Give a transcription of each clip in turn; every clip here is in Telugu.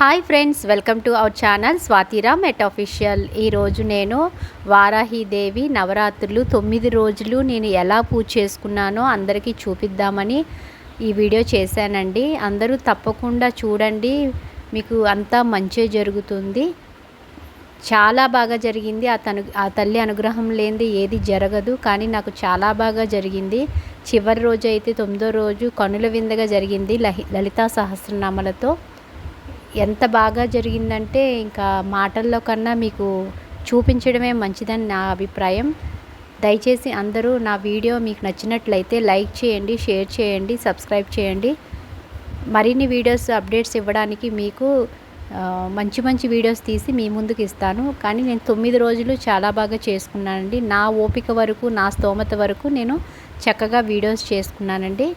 Hi friends welcome to our channel Swathiram at official ఈరోజు నేను వారాహిదేవి నవరాత్రులు తొమ్మిది రోజులు నేను ఎలా పూజ చేసుకున్నానో అందరికీ చూపిద్దామని ఈ వీడియో చేశానండి. అందరూ తప్పకుండా చూడండి మీకు అంతా మంచి జరుగుతుంది. చాలా బాగా జరిగింది. ఆ తను ఆ తల్లి అనుగ్రహం లేనిది ఏది జరగదు కానీ నాకు చాలా బాగా జరిగింది. చివరి రోజు అయితే తొమ్మిదో రోజు కనుల విందగా జరిగింది లహి లలితా సహస్రనామాలతో. ఎంత బాగా జరిగిందంటే ఇంకా మాటల్లో కన్నా మీకు చూపించడమే మంచిదని నా అభిప్రాయం. దయచేసి అందరూ నా వీడియో మీకు నచ్చినట్లయితే లైక్ చేయండి షేర్ చేయండి సబ్స్క్రైబ్ చేయండి. మరిన్ని వీడియోస్ అప్డేట్స్ ఇవ్వడానికి మీకు మంచి మంచి వీడియోస్ తీసి మీ ముందుకు ఇస్తాను. కానీ నేను తొమ్మిది రోజులు చాలా బాగా చేసుకున్నానండి. నా ఓపిక వరకు నా స్తోమత వరకు నేను చక్కగా వీడియోస్ చేసుకున్నానండి.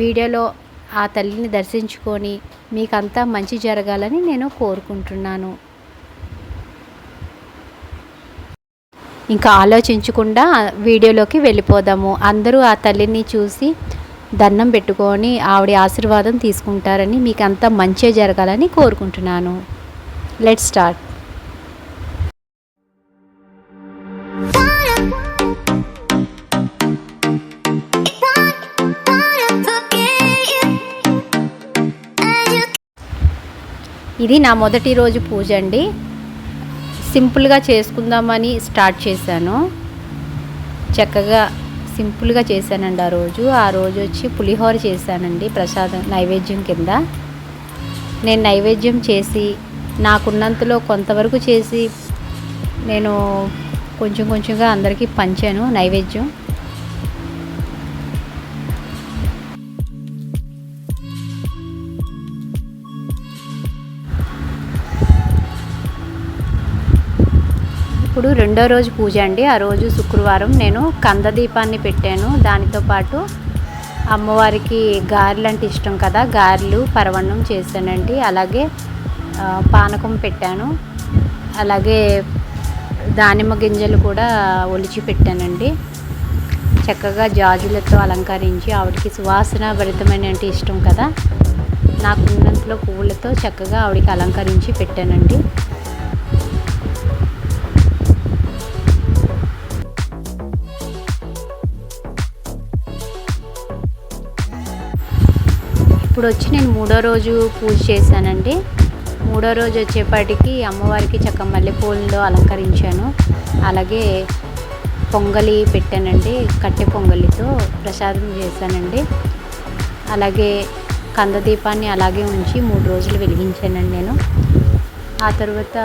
వీడియోలో ఆ తల్లిని దర్శించుకొని మీకంతా మంచి జరగాలని నేను కోరుకుంటున్నాను. ఇంకా ఆలోచించకుండా వీడియోలోకి వెళ్ళిపోదాము. అందరూ ఆ తల్లిని చూసి దండం పెట్టుకొని ఆవిడ ఆశీర్వాదం తీసుకుంటారని మీకు అంతా మంచి జరగాలని కోరుకుంటున్నాను. లెట్ స్టార్ట్ ఇది నా మొదటి రోజు పూజ అండి. సింపుల్గా చేసుకుందామని స్టార్ట్ చేశాను. చక్కగా సింపుల్గా చేశానండి ఆ రోజు. ఆ రోజు వచ్చి పులిహోర చేశానండి ప్రసాదం నైవేద్యం కింద. నేను నైవేద్యం చేసి నాకున్నంతలో కొంతవరకు చేసి నేను కొంచెం కొంచెంగా అందరికీ పంచాను నైవేద్యం. ఇప్పుడు రెండో రోజు పూజ అండి. ఆ రోజు శుక్రవారం నేను కంద దీపాన్ని పెట్టాను. దానితో పాటు అమ్మవారికి గారెలు అంటే ఇష్టం కదా గారెలు పరవన్నం చేశానండి. అలాగే పానకం పెట్టాను. అలాగే దానిమ్మ గింజలు కూడా ఒలిచి పెట్టానండి. చక్కగా జాజులతో అలంకరించి ఆవిడకి సువాసన భరితమైన అంటే ఇష్టం కదా నాకు ఉన్నంతలో పువ్వులతో చక్కగా ఆవిడకి అలంకరించి పెట్టానండి. ఇప్పుడు వచ్చి నేను మూడో రోజు పూజ చేశానండి. మూడో రోజు వచ్చేపాటికి అమ్మవారికి చక్క మల్లెపూలతో అలంకరించాను. అలాగే పొంగలి పెట్టానండి కట్టె పొంగలితో ప్రసాదం చేశానండి. అలాగే కంద దీపాన్ని అలాగే ఉంచి మూడు రోజులు వెలిగించానండి నేను. ఆ తర్వాత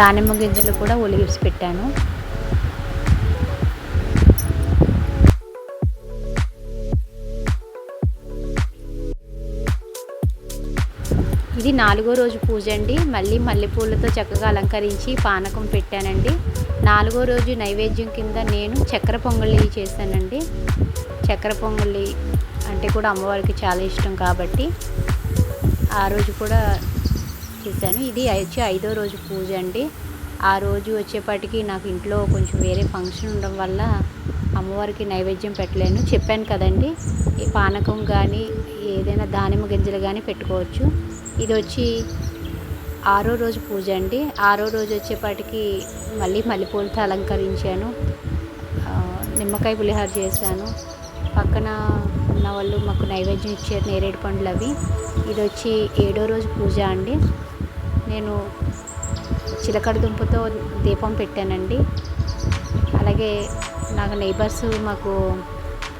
దానిమ్మ గింజలు కూడా ఒలిగిసి పెట్టాను. ఇది నాలుగో రోజు పూజ అండి. మళ్ళీ మల్లెపూలతో చక్కగా అలంకరించి పానకం పెట్టానండి. నాలుగో రోజు నైవేద్యం కింద నేను చక్కెర పొంగలి చేశానండి. చక్కెర పొంగలి అంటే కూడా అమ్మవారికి చాలా ఇష్టం కాబట్టి ఆ రోజు కూడా చేశాను. ఇది వచ్చి ఐదో రోజు పూజ అండి. ఆ రోజు వచ్చేపాటికి నాకు ఇంట్లో కొంచెం వేరే ఫంక్షన్ ఉండడం వల్ల అమ్మవారికి నైవేద్యం పెట్టలేను. చెప్పాను కదండి ఈ పానకం కానీ ఏదైనా దానిమ్మ గింజలు కానీ పెట్టుకోవచ్చు. ఇది వచ్చి ఆరో రోజు పూజ అండి. ఆరో రోజు వచ్చేపాటికి మళ్ళీ మల్లెపూలతో అలంకరించాను. నిమ్మకాయ పులిహార చేశాను. పక్కన ఉన్న వాళ్ళు మాకు నైవేద్యం ఇచ్చారు నేరేడు పండ్లు అవి. ఇది వచ్చి ఏడో రోజు పూజ అండి. నేను చిలకడ దుంపతో దీపం పెట్టానండి. అలాగే నాకు నైబర్స్ మాకు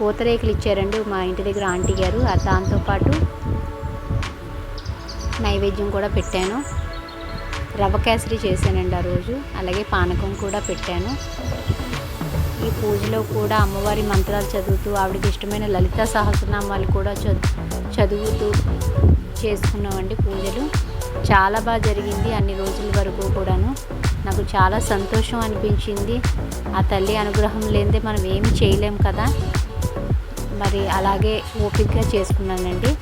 పూతరేకులు ఇచ్చారండి మా ఇంటి దగ్గర ఆంటీ గారు. దాంతోపాటు నైవేద్యం కూడా పెట్టాను. రవ్వ కేసరి చేశానండి ఆ రోజు. అలాగే పానకం కూడా పెట్టాను. ఈ పూజలో కూడా అమ్మవారి మంత్రాలు చదువుతూ ఆవిడకి ఇష్టమైన లలిత సహస్రనామాలు కూడా చదువు చదువుతూ చేసుకున్నామండి పూజలు. చాలా బాగా జరిగింది అన్ని రోజుల వరకు కూడాను. నాకు చాలా సంతోషం అనిపించింది. ఆ తల్లి అనుగ్రహం లేనిదే మనం ఏమి చేయలేం కదా. మరి అలాగే ఓపికగా చేసుకున్నానండి.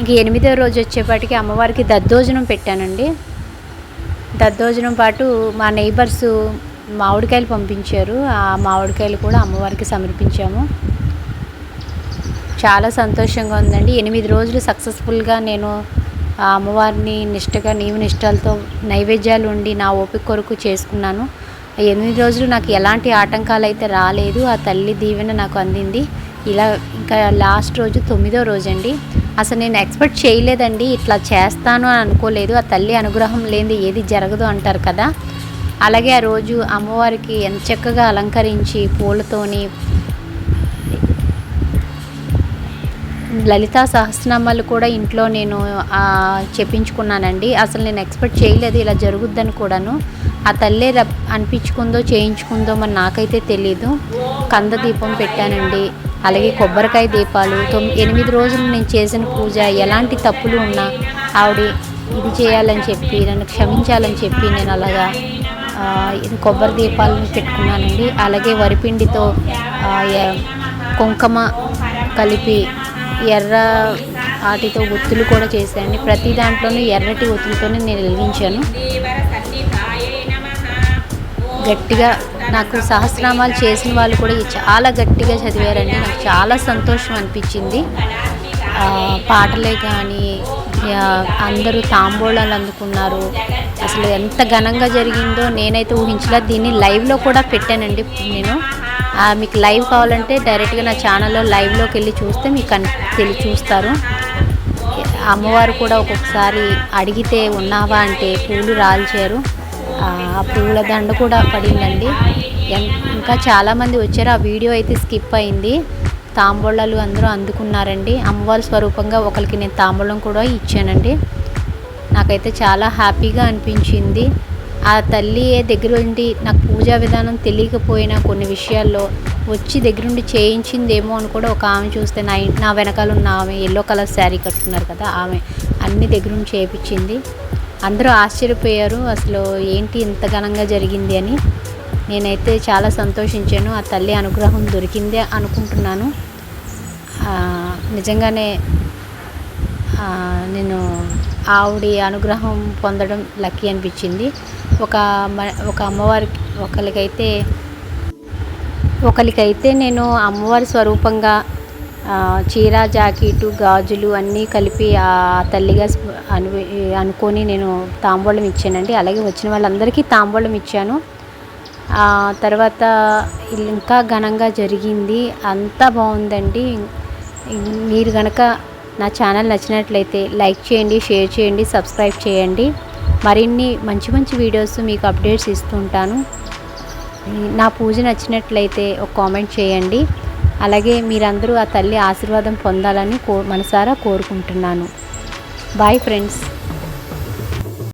ఇంక ఎనిమిదో రోజు వచ్చేపాటికి అమ్మవారికి దద్దోజనం పెట్టానండి. దద్దోజనం పాటు మా నైబర్స్ మామిడికాయలు పంపించారు. ఆ మామిడికాయలు కూడా అమ్మవారికి సమర్పించాము. చాలా సంతోషంగా ఉందండి. ఎనిమిది రోజులు సక్సెస్ఫుల్గా నేను ఆ అమ్మవారిని నిష్టగా నీవు నిష్టలతో నైవేద్యాలు ఉండి నా ఓపిక కొరకు చేసుకున్నాను. ఎనిమిది రోజులు నాకు ఎలాంటి ఆటంకాలు అయితే రాలేదు. ఆ తల్లి దీవెన నాకు అందింది. ఇలా ఇంకా లాస్ట్ రోజు తొమ్మిదో రోజు అండి అసలు నేను ఎక్స్పెక్ట్ చేయలేదండి ఇట్లా చేస్తాను అని అనుకోలేదు. ఆ తల్లి అనుగ్రహం లేనిది ఏది జరగదు అంటారు కదా. అలాగే ఆ రోజు అమ్మవారికి ఎంత చక్కగా అలంకరించి పూలతోని లలితా సహస్రనామాలు కూడా ఇంట్లో నేను చెప్పించుకున్నానండి. అసలు నేను ఎక్స్పెక్ట్ చేయలేదు ఇలా జరుగుద్దని కూడాను. ఆ తల్లే రప్ అనిపించుకుందో చేయించుకుందో మరి నాకైతే తెలీదు. కంద దీపం పెట్టానండి. అలాగే కొబ్బరికాయ దీపాలు తొమ్మిది ఎనిమిది రోజులు నేను చేసిన పూజ ఎలాంటి తప్పులు ఉన్నా ఆవిడ ఇది చేయాలని చెప్పి నన్ను క్షమించాలని చెప్పి నేను అలాగా ఇది కొబ్బరి దీపాలను పెట్టుకున్నానండి. అలాగే వరిపిండితో కుంకుమ కలిపి ఎర్ర వాటితో ఒత్తులు కూడా చేశానండి. ప్రతి దాంట్లోనూ ఎర్రటి ఒత్తులతోనే నేను వెలిగించాను. గట్టిగా నాకు సహస్రనామాలు చేసిన వాళ్ళు కూడా చాలా గట్టిగా చదివారండి. నాకు చాలా సంతోషం అనిపించింది. పాటలే కానీ అందరూ తాంబూలాలు అందుకున్నారు. అసలు ఎంత ఘనంగా జరిగిందో నేనైతే ఊహించలేదు దీన్ని లైవ్లో కూడా పెట్టానండి నేను. మీకు లైవ్ కావాలంటే డైరెక్ట్గా నా ఛానల్లో లైవ్లోకి వెళ్ళి చూస్తే మీకు అన్ తెలి చూస్తారు. అమ్మవారు కూడా ఒక్కొక్కసారి అడిగితే ఉన్నావా? అంటే పూలు రాల్చారు. ఆ పూల దండ కూడా పడిందండి. ఇంకా చాలామంది వచ్చారు. ఆ వీడియో అయితే స్కిప్ అయింది. తాంబూలాలు అందరూ అందుకున్నారండి. అమ్మవారి స్వరూపంగా ఒకరికి నేను తాంబూలం కూడా ఇచ్చానండి. నాకైతే చాలా హ్యాపీగా అనిపించింది. ఆ తల్లి దగ్గర ఉండి నాకు పూజా విధానం తెలియకపోయినా కొన్ని విషయాల్లో వచ్చి దగ్గరుండి చేయించిందేమో అని కూడా ఒక ఆమె చూస్తే నా నా వెనకాల ఉన్న ఆమె ఎల్లో కలర్ శారీ కట్టుకున్నారు కదా ఆమె అన్ని దగ్గరుండి చేయించింది. అందరూ ఆశ్చర్యపోయారు. అసలు ఏంటి ఇంత ఘనంగా జరిగింది అని. నేనైతే చాలా సంతోషించాను. ఆ తల్లి అనుగ్రహం దొరికిందే అనుకుంటున్నాను. నిజంగానే నేను ఆవిడ అనుగ్రహం పొందడం లక్కీ అనిపించింది. ఒక మ- ఒక అమ్మవారికి ఒకరికైతే ఒకరికైతే నేను అమ్మవారి స్వరూపంగా చీర జాకెట్ గాజులు అన్నీ కలిపి ఆ తల్లిగా అను అనుకొని నేను తాంబూలం ఇచ్చానండి. అలాగే వచ్చిన వాళ్ళందరికీ తాంబూలం ఇచ్చాను. తర్వాత ఇంకా ఘనంగా జరిగింది. అంతా బాగుందండి. మీరు కనుక నా ఛానల్ నచ్చినట్లయితే లైక్ చేయండి షేర్ చేయండి సబ్స్క్రైబ్ చేయండి. మరిన్ని మంచి మంచి వీడియోస్ మీకు అప్డేట్స్ ఇస్తుంటాను. నా పూజ నచ్చినట్లయితే ఒక కామెంట్ చేయండి. అలాగే మీరందరూ ఆ తల్లి ఆశీర్వాదం పొందాలని కో మనసారా కోరుకుంటున్నాను. Bye friends.